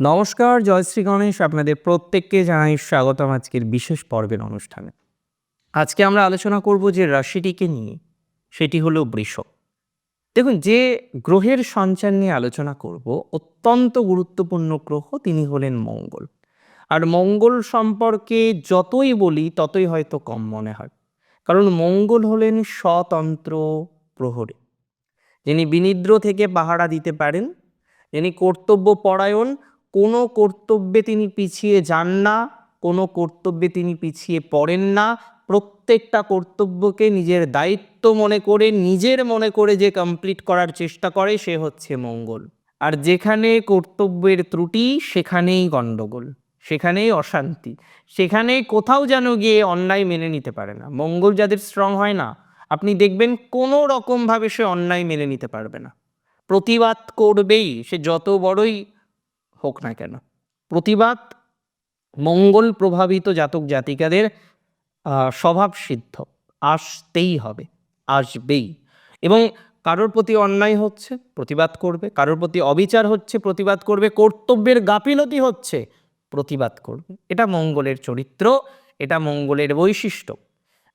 নমস্কার জয়শ্রী গণেশ। আপনাদের প্রত্যেককে জানাই স্বাগতম আজকের বিশেষ পর্বের অনুষ্ঠানে। আজকে আমরা আলোচনা করব যে রাশিটিকে নিয়ে, সেটি হলো বৃষ। দেখুন, যে গ্রহের সঞ্চার নিয়ে আলোচনা করব, অত্যন্ত গুরুত্বপূর্ণ গ্রহ তিনি হলেন মঙ্গল। আর মঙ্গল সম্পর্কে যতই বলি, ততই হয়তো কম মনে হয়। কারণ মঙ্গল হলেন স্বতন্ত্র প্রহরী। যিনি বিনিদ্র থেকে পাহারা দিতে পারেন, যিনি কর্তব্য পরায়ণ কোনো কর্তব্যে তিনি পিছিয়ে যান না, কোনো কর্তব্যে তিনি পিছিয়ে পড়েন না। প্রত্যেকটা কর্তব্যকে নিজের দায়িত্ব মনে করে, নিজের মনে করে যে কমপ্লিট করার চেষ্টা করে, সে হচ্ছে মঙ্গল। আর যেখানে কর্তব্যের ত্রুটি, সেখানেই গণ্ডগোল, সেখানেই অশান্তি, সেখানে কোথাও যেন গিয়ে অন্যায় মেনে নিতে পারে না। মঙ্গল যাদের স্ট্রং হয় না, আপনি দেখবেন কোনো রকমভাবে সে অন্যায় মেনে নিতে পারবে না। প্রতিবাদ করবেই, সে যত বড়ই হোক না কেন। প্রতিবাদ মঙ্গল প্রভাবিত জাতক জাতিকাদের স্বভাব সিদ্ধ। আসতেই হবে, আসবেই। এবং কারোর প্রতি অন্যায় হচ্ছে, প্রতিবাদ করবে। কারোর প্রতি অবিচার হচ্ছে, প্রতিবাদ করবে। কর্তব্যের গাফিলতি হচ্ছে, প্রতিবাদ করবে। এটা মঙ্গলের চরিত্র, এটা মঙ্গলের বৈশিষ্ট্য।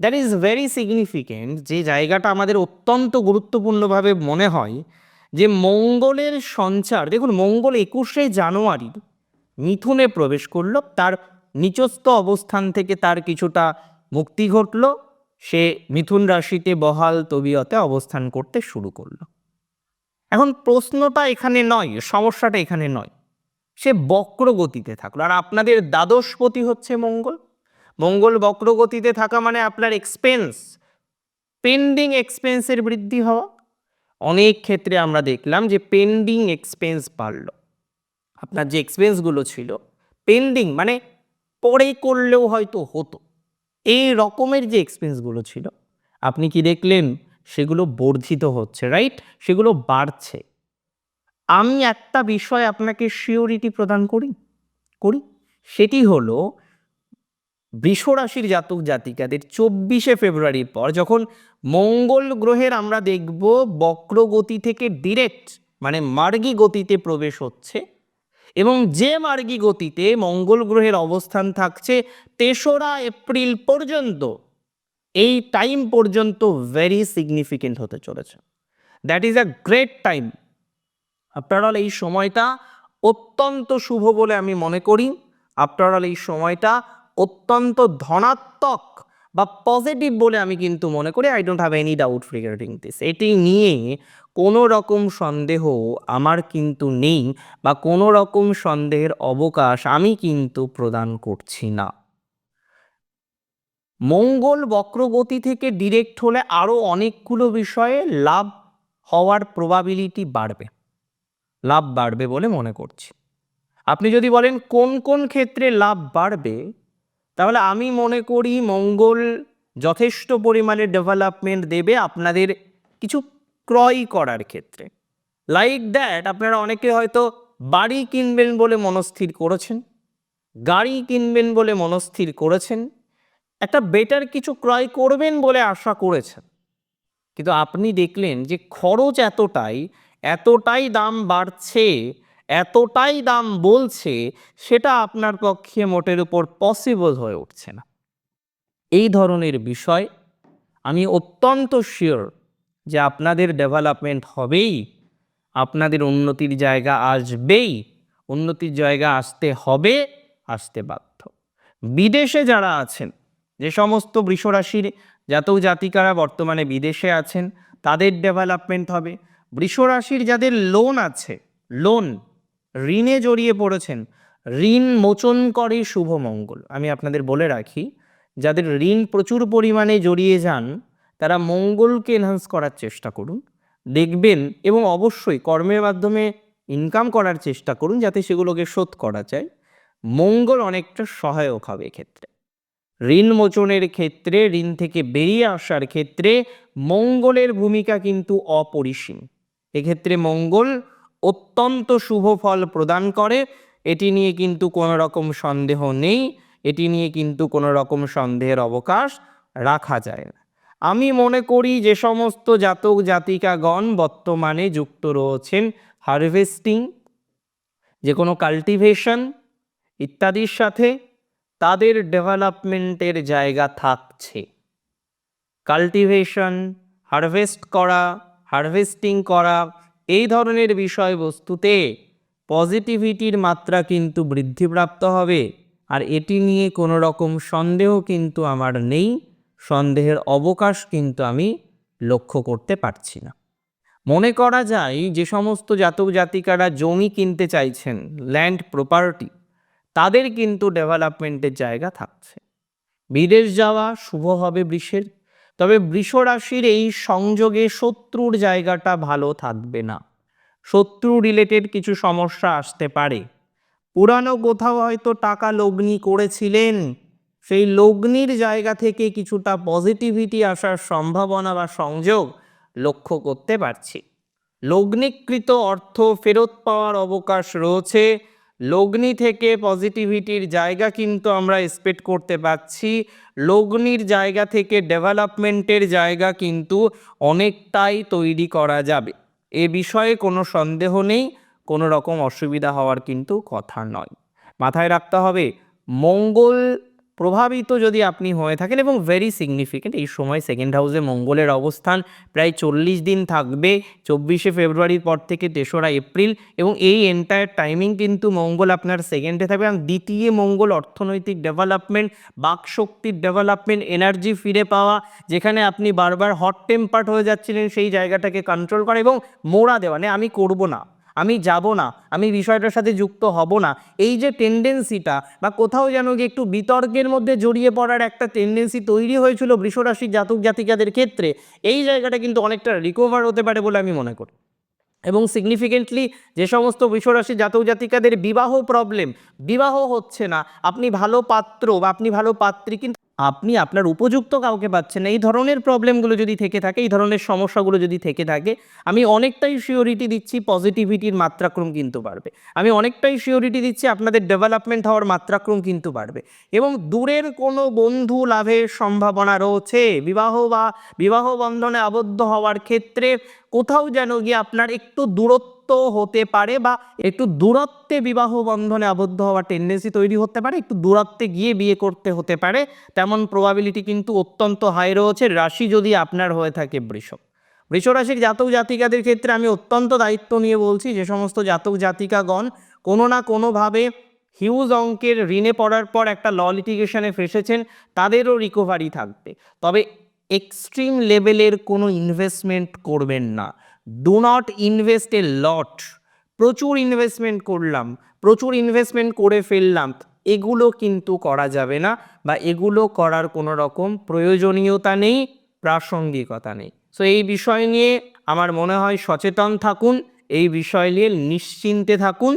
দ্যাট ইজ ভেরি সিগনিফিকেন্ট যে জায়গাটা আমাদের অত্যন্ত গুরুত্বপূর্ণভাবে মনে হয়। যে মঙ্গলের সঞ্চার, দেখুন মঙ্গল একুশে জানুয়ারি মিথুনে প্রবেশ করল, তার নিচস্থ অবস্থান থেকে তার কিছুটা মুক্তি ঘটল, সে মিথুন রাশিতে বহাল তবিয়তে অবস্থান করতে শুরু করল। এখন প্রশ্নটা এখানে নয়, সমস্যাটা এখানে নয়, সে বক্রগতিতে থাকল। আর আপনাদের দ্বাদশপতি হচ্ছে মঙ্গল। মঙ্গল বক্রগতিতে থাকা মানে আপনার এক্সপেন্স পেন্ডিং এক্সপেন্সের বৃদ্ধি হওয়া। অনেক ক্ষেত্রে আমরা দেখলাম যে পেন্ডিং এক্সপেন্স বাড়লো। আপনার যে এক্সপেন্সগুলো ছিল পেন্ডিং মানে পরে করলেও হয়তো হতো। এই রকমের যে এক্সপেন্সগুলো ছিল, আপনি কি দেখলেন? সেগুলো বর্ধিত হচ্ছে রাইট সেগুলো বাড়ছে। আমি একটা বিষয় আপনাকে শিওরিটি প্রদান করি করি। সেটি হলো বৃষ রাশির জাতক জাতিকাদের চব্বিশে ফেব্রুয়ারির পর যখন মঙ্গল গ্রহের আমরা দেখব বক্রগতি থেকে ডিরেক্ট মানে মার্গী গতিতে প্রবেশ হচ্ছে এবং যে মার্গী গতিতে মঙ্গল গ্রহের অবস্থান থাকছে তেসরা এপ্রিল পর্যন্ত, এই টাইম পর্যন্ত ভেরি সিগনিফিকেন্ট হতে চলেছে। That is a great time after all এই সময়টা অত্যন্ত শুভ বলে আমি মনে করি। আফটার অল এই সময়টা অত্যন্ত ধনাত্মক বা পজিটিভ বলে আমি কিন্তু মনে করি I don't have any doubt regarding this এটি নিয়ে কোনো রকম সন্দেহ আমার কিন্তু নেই বা কোনো রকম সন্দেহের অবকাশ আমি কিন্তু প্রদান করছি না। মঙ্গল বক্রগতি থেকে ডিরেক্ট হলে আরও অনেকগুলো বিষয়ে লাভ হওয়ার প্রবাবিলিটি বাড়বে। লাভ বাড়বে বলে মনে করছি। আপনি যদি বলেন কোন কোন ক্ষেত্রে লাভ বাড়বে তাহলে আমি মনে করি মঙ্গল যথেষ্ট পরিমাণে ডেভেলপমেন্ট দেবে আপনাদের কিছু ক্রয় করার ক্ষেত্রে। লাইক দ্যাট আপনারা অনেকে হয়তো বাড়ি কিনবেন বলে মনস্থির করেছেন, গাড়ি কিনবেন বলে মনস্থির করেছেন, একটা বেটার কিছু ক্রয় করবেন বলে আশা করেছেন। কিন্তু আপনি দেখলেন যে খরচ এতটাই এতটাই দাম বাড়ছে এতটাই দাম বলছে, সেটা আপনার পক্ষে মোটের উপর পসিবল হয়ে উঠছে না। এই ধরনের বিষয় আমি অত্যন্ত শিওর যে আপনাদের ডেভেলপমেন্ট হবেই, আপনাদের উন্নতির জায়গা আসবেই, উন্নতির জায়গা আসতে হবে, আসতে বাধ্য। বিদেশে যারা আছেন, যে সমস্ত বৃষরাশির জাতক জাতিকারা বর্তমানে বিদেশে আছেন, তাদের ডেভেলপমেন্ট হবে। বৃষরাশির যাদের লোন আছে লোন ঋণে জড়িয়ে পড়েছেন। ঋণ মোচন করে শুভ মঙ্গল। আমি আপনাদের বলে রাখি, যাদের ঋণ প্রচুর পরিমাণে জড়িয়ে যান, তারা মঙ্গলকে এনহান্স করার চেষ্টা করুন। দেখবেন এবং অবশ্যই কর্মের মাধ্যমে ইনকাম করার চেষ্টা করুন, যাতে সেগুলোকে শোধ করা যায়। মঙ্গল অনেকটা সহায়ক হবে এক্ষেত্রে। ঋণ মোচনের ক্ষেত্রে, ঋণ থেকে বেরিয়ে আসার ক্ষেত্রে মঙ্গলের ভূমিকা কিন্তু অপরিসীম। এক্ষেত্রে মঙ্গল অত্যন্ত শুভ ফল প্রদান করে, এটি নিয়ে কিন্তু কোনো রকম সন্দেহ নেই, এটি নিয়ে কিন্তু কোনো রকম সন্দেহের অবকাশ রাখা যায় না। আমি মনে করি যে সমস্ত জাতক জাতিকাগণ বর্তমানে যুক্ত রয়েছেন হারভেস্টিং, যে কোনো কাল্টিভেশন ইত্যাদির সাথে তাদের ডেভেলপমেন্টের জায়গা থাকছে। কাল্টিভেশন, হারভেস্ট করা, হারভেস্টিং করা এই ধরনের বিষয়বস্তুতে পজিটিভিটির মাত্রা কিন্তু বৃদ্ধিপ্রাপ্ত হবে। আর এটি নিয়ে কোনো রকম সন্দেহ কিন্তু আমার নেই। সন্দেহের অবকাশ কিন্তু আমি লক্ষ্য করতে পারছি না। মনে করা যায় যে সমস্ত জাতক জাতিকারা জমি কিনতে চাইছেন ল্যান্ড প্রপার্টি তাদের কিন্তু ডেভেলপমেন্টের জায়গা থাকছে। বিদেশ যাওয়া শুভ হবে বৃষের তবে বৃষ রাশির এই সংযোগে শত্রুর জায়গাটা ভালো থাকবে না। শত্রু রিলেটেড কিছু সমস্যা আসতে পারে। পুরানো কোথাও হয়তো টাকা লগ্নি করেছিলেন, সেই লগ্নির জায়গা থেকে কিছুটা পজিটিভিটি আসার সম্ভাবনা বা সংযোগ লক্ষ্য করতে পারছি। লগ্নিকৃত অর্থ ফেরত পাওয়ার অবকাশ রয়েছে লগ্নি থেকে পজিটিভিটির জায়গা কিন্তু আমরা এক্সপেক্ট করতে পাচ্ছি। লগ্নির জায়গা থেকে ডেভেলপমেন্টের জায়গা কিন্তু অনেকটাই তৈরি করা যাবে। এ বিষয়ে কোনো সন্দেহ নেই, কোনো রকম অসুবিধা হওয়ার কিন্তু কথা নয়। মাথায় রাখতে হবে, মঙ্গল প্রভাবিত যদি আপনি হয়ে থাকেন এবং ভেরি সিগনিফিকেন্ট এই সময় সেকেন্ড হাউসে মঙ্গলের অবস্থান, প্রায় চল্লিশ দিন থাকবে, চব্বিশে ফেব্রুয়ারির পর থেকে তেসরা এপ্রিল এবং এই এন্টায়ার টাইমিং কিন্তু মঙ্গল আপনার সেকেন্ডে থাকবে এবং দ্বিতীয় মঙ্গল অর্থনৈতিক ডেভেলপমেন্ট বাকশক্তির ডেভেলপমেন্ট এনার্জি ফিরে পাওয়া, যেখানে আপনি বারবার হট টেম্পার্ট হয়ে যাচ্ছিলেন, সেই জায়গাটাকে কন্ট্রোল করা এবং মোড়া দেওয়া। মানে আমি করব না। আমি যাব না, আমি বিষয়টার সাথে যুক্ত হব না। এই যে টেন্ডেন্সিটা বা কোথাও যেন গিয়ে একটু বিতর্কের মধ্যে জড়িয়ে পড়ার একটা টেন্ডেন্সি তৈরি হয়েছিল বৃষরাশির জাতক জাতিকাদের ক্ষেত্রে, এই জায়গাটা কিন্তু অনেকটা রিকভার হতে পারে বলে আমি মনে করি। এবং সিগনিফিকেন্টলি যে সমস্ত বিশ্বরাশি জাতক জাতিকাদের বিবাহ প্রবলেম বিবাহ হচ্ছে না, আপনি ভালো পাত্র বা আপনি ভালো পাত্রী কিন্তু আপনি আপনার উপযুক্ত কাউকে পাচ্ছেন না। এই ধরনের প্রবলেমগুলো যদি থেকে থাকে, এই ধরনের সমস্যাগুলো যদি থেকে থাকে, আমি অনেকটাই শিওরিটি দিচ্ছি পজিটিভিটির মাত্রাক্রম কিন্তু বাড়বে। আমি অনেকটাই শিওরিটি দিচ্ছি আপনাদের ডেভেলপমেন্ট হওয়ার মাত্রাক্রম কিন্তু বাড়বে। এবং দূরের কোনো বন্ধু লাভের সম্ভাবনা রয়েছে। বিবাহ বা বিবাহ বন্ধনে আবদ্ধ হওয়ার ক্ষেত্রে কোথাও যেন গিয়ে আপনার একটু দূরত্ব হতে পারে বা একটু দূরত্বে বিবাহ বন্ধনে আবদ্ধ হওয়ার টেন্ডেন্সি তৈরি হতে পারে, একটু দূরত্বে গিয়ে বিয়ে করতে হতে পারে, তেমন প্রবাবিলিটি কিন্তু অত্যন্ত হাই রয়েছে, রাশি যদি আপনার হয়ে থাকে বৃষ রাশির জাতক জাতিকাদের ক্ষেত্রে আমি অত্যন্ত দায়িত্ব নিয়ে বলছি, যে সমস্ত জাতক জাতিকাগণ কোনো না কোনোভাবে হিউজ অঙ্কের ঋণে পড়ার পর একটা ল লিটিগেশনে ফেসেছেন, তাদেরও রিকভারি থাকবে। তবে এক্সট্রিম লেভেলের কোনো ইনভেস্টমেন্ট করবেন না। Do not invest a lot প্রচুর ইনভেস্টমেন্ট করলাম, প্রচুর ইনভেস্টমেন্ট করে ফেললাম। এগুলো কিন্তু করা যাবে না বা এগুলো করার কোনো রকম প্রয়োজনীয়তা নেই, প্রাসঙ্গিকতা নেই। সো এই বিষয় নিয়ে আমার মনে হয় সচেতন থাকুন, এই বিষয় নিয়ে নিশ্চিন্তে থাকুন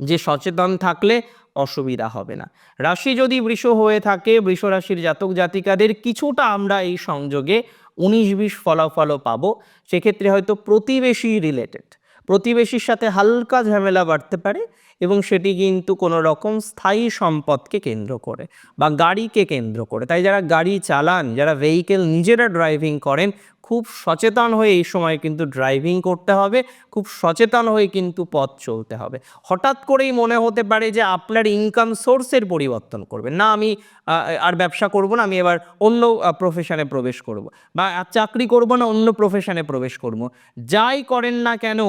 যে সচেতন থাকলে অসুবিধা হবে না। রাশি যদি বৃষ হয়ে থাকে বৃষ রাশির জাতক জাতিকাদের কিছুটা আমরা এই সংযোগে উনিশ বিশ ফলাফলও পাবো। সেক্ষেত্রে হয়তো প্রতিবেশী রিলেটেড প্রতিবেশীর সাথে হালকা ঝামেলা বাড়তে পারে এবং সেটি কিন্তু কোনো রকম স্থায়ী সম্পদকে কেন্দ্র করে বা গাড়িকে কেন্দ্র করে। তাই যারা গাড়ি চালান, যারা ভেহিকেল নিজেরা ড্রাইভিং করেন খুব সচেতন হয়ে এই সময় কিন্তু ড্রাইভিং করতে হবে, খুব সচেতন হয়ে কিন্তু পথ চলতে হবে। হঠাৎ করেই মনে হতে পারে যে আপনার ইনকাম সোর্সের পরিবর্তন করবেন। না, আমি আর ব্যবসা করব না, আমি এবার অন্য প্রফেশনে প্রবেশ করব বা চাকরি করব না, অন্য প্রফেশনে প্রবেশ করব। যাই করেন না কেন,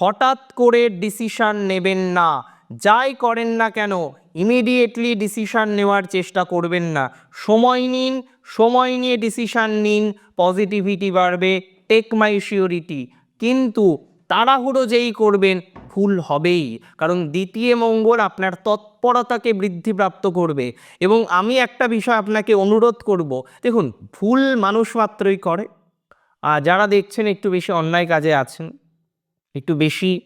হঠাৎ করে ডিসিশান নেবেন না। যাই করেন না কেন ইমিডিয়েটলি ডিসিশান নেওয়ার চেষ্টা করবেন না। সময় নিন, সময় নিয়ে ডিসিশান নিন পজিটিভিটি বাড়বে টেক মাই শিওরিটি কিন্তু তাড়াহুড়ো যেই করবেন, ভুল হবেই। কারণ দ্বিতীয় মঙ্গল আপনার তৎপরতাকে বৃদ্ধিপ্রাপ্ত করবে। এবং আমি একটা বিষয় আপনাকে অনুরোধ করব, দেখুন, ভুল মানুষ মাত্রই করে। আর যারা দেখছেন, একটু বেশি অন্যায় কাজে আছেন, একটু বেশি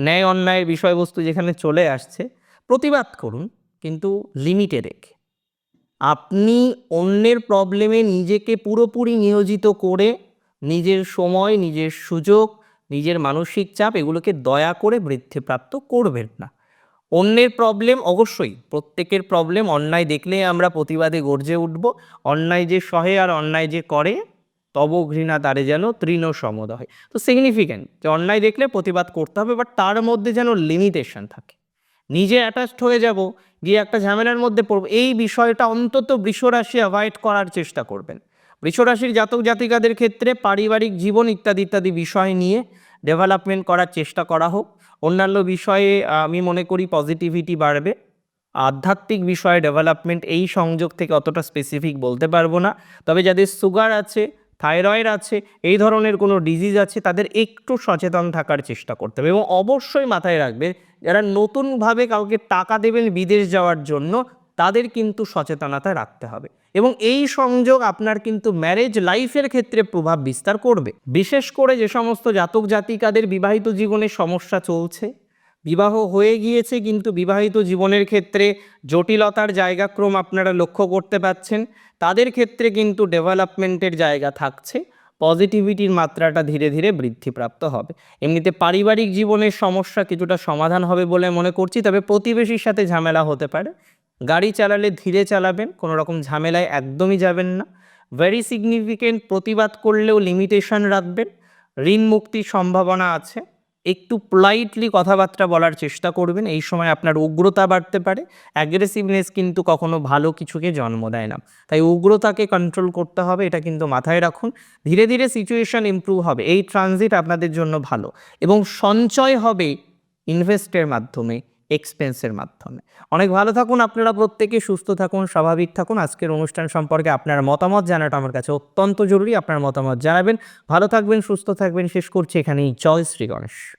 ন্যায় অন্যায়ের বিষয়বস্তু যেখানে চলে আসছে, প্রতিবাদ করুন, কিন্তু লিমিটে রেখে। আপনি অন্যের প্রবলেমে নিজেকে পুরোপুরি নিয়োজিত করে নিজের সময়, নিজের সুযোগ, নিজের মানসিক চাপ এগুলোকে দয়া করে বৃদ্ধিপ্রাপ্ত করবেন না। অন্যের প্রবলেম অবশ্যই, প্রত্যেকের প্রবলেম অন্যায় দেখলে আমরা প্রতিবাদে গর্জে উঠব, অন্যায় যে সহে আর অন্যায় যে করে তব ঘৃণা তারে যেন তৃণ সমদয়। তো সিগনিফিক্যান্ট যে অন্যায় দেখলে প্রতিবাদ করতে হবে বাট তার মধ্যে যেন লিমিটেশন থাকে। নিজে অ্যাটাচড হয়ে যাব, গিয়ে একটা ঝামেলার মধ্যে পড়ব, এই বিষয়টা অন্তত বৃষরাশি অ্যাভয়েড করার চেষ্টা করবেন। বৃষরাশির জাতক জাতিকাদের ক্ষেত্রে পারিবারিক জীবন ইত্যাদি ইত্যাদি বিষয় নিয়ে ডেভেলপমেন্ট করার চেষ্টা করা হোক। অন্যান্য বিষয়ে আমি মনে করি পজিটিভিটি বাড়বে। আধ্যাত্মিক বিষয়ে ডেভেলপমেন্ট এই সংযোগ থেকে অতটা স্পেসিফিক বলতে পারব না। তবে যাদের সুগার আছে থাইরয়েড আছে, এই ধরনের কোনো ডিজিজ আছে, তাদের একটু সচেতন থাকার চেষ্টা করতে হবে এবং অবশ্যই মাথায় রাখবে, যারা নতুনভাবে কাউকে টাকা দেবেন বিদেশ যাওয়ার জন্য, তাদের কিন্তু সচেতনতা রাখতে হবে এবং এই সংযোগ আপনার কিন্তু ম্যারেজ লাইফের ক্ষেত্রে প্রভাব বিস্তার করবে। বিশেষ করে যে সমস্ত জাতক জাতিকাদের বিবাহিত জীবনে সমস্যা চলছে বিবাহ হয়ে গিয়েছে, কিন্তু বিবাহিত জীবনের ক্ষেত্রে জটিলতার জায়গাক্রম আপনারা লক্ষ্য করতে পাচ্ছেন। তাদের ক্ষেত্রে কিন্তু ডেভেলপমেন্টের জায়গা থাকছে, পজিটিভিটির মাত্রাটা ধীরে ধীরে বৃদ্ধিপ্রাপ্ত হবে। এমনিতে পারিবারিক জীবনের সমস্যা কিছুটা সমাধান হবে বলে মনে করছি, তবে প্রতিবেশীর সাথে ঝামেলা হতে পারে। গাড়ি চালালে ধীরে চালাবেন, কোনো রকম ঝামেলায় একদমই যাবেন না। ভেরি সিগনিফিকেন্ট প্রতিবাদ করলেও লিমিটেশন রাখবেন। ঋণ মুক্তির সম্ভাবনা আছে। একটু পোলাইটলি কথাবার্তা বলার চেষ্টা করবেন। এই সময় আপনার উগ্রতা বাড়তে পারে। অ্যাগ্রেসিভনেস কিন্তু কখনো ভালো কিছুকে জন্ম দেয় না। তাই উগ্রতাকে কন্ট্রোল করতে হবে, এটা কিন্তু মাথায় রাখুন। ধীরে ধীরে সিচুয়েশন ইম্প্রুভ হবে। এই ট্রানজিট আপনাদের জন্য ভালো। এবং সঞ্চয় হবে ইনভেস্টের মাধ্যমে। এক্সপেন্সের মাধ্যমে। অনেক ভালো থাকুন আপনারা প্রত্যেকে, সুস্থ থাকুন, স্বাভাবিক থাকুন। আজকের অনুষ্ঠান সম্পর্কে আপনার মতামত জানাটা আমার কাছে অত্যন্ত জরুরি। আপনার মতামত জানাবেন। ভালো থাকবেন, সুস্থ থাকবেন। শেষ করছি এখানেই। জয় শ্রী গণেশ।